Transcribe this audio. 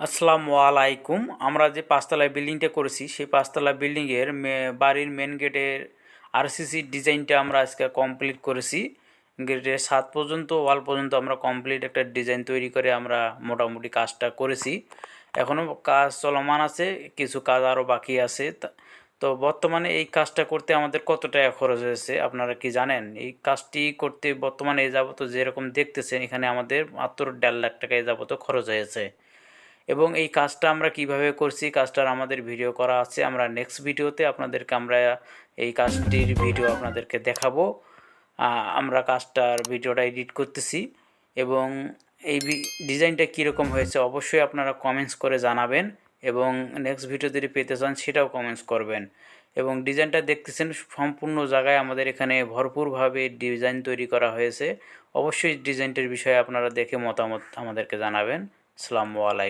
আসসালামু আলাইকুম। আমরা যে পাঁচতলা বিল্ডিংটা করেছি, সেই পাঁচতলা বিল্ডিংয়ের বাড়ির মেন গেটের আরসিসি ডিজাইনটা আমরা আজকে কমপ্লিট করেছি। গেটের সাত পর্যন্ত ওয়াল পর্যন্ত আমরা কমপ্লিট একটা ডিজাইন তৈরি করে আমরা মোটামুটি কাজটা করেছি। এখনও কাজ চলমান আছে, কিছু কাজ আরও বাকি আছে। তো বর্তমানে এই কাজটা করতে আমাদের কত টাকা খরচ হয়েছে, আপনারা কি জানেন? এই কাজটি করতে বর্তমানে এ যাবত যেরকম দেখতেছেন, এখানে আমাদের মাত্র দেড় লাখ টাকা এ যাবত খরচ হয়েছে। এবং এই কাজটা আমরা কীভাবে করছি, কাজটার আমাদের ভিডিও করা আছে, আমরা নেক্সট ভিডিওতে আপনাদেরকে আমরা এই কাজটির ভিডিও আপনাদেরকে দেখাবো। আমরা কাজটার ভিডিওটা এডিট করতেছি এবং এই ডিজাইনটা কীরকম হয়েছে অবশ্যই আপনারা কমেন্টস করে জানাবেন এবং নেক্সট ভিডিও যদি পেতে চান সেটাও কমেন্টস করবেন। এবং ডিজাইনটা দেখতেছেন সম্পূর্ণ জায়গায় আমাদের এখানে ভরপুরভাবে ডিজাইন তৈরি করা হয়েছে। অবশ্যই ডিজাইনটির বিষয়ে আপনারা দেখে মতামত আমাদেরকে জানাবেন। আসসালামু আলাইকুম।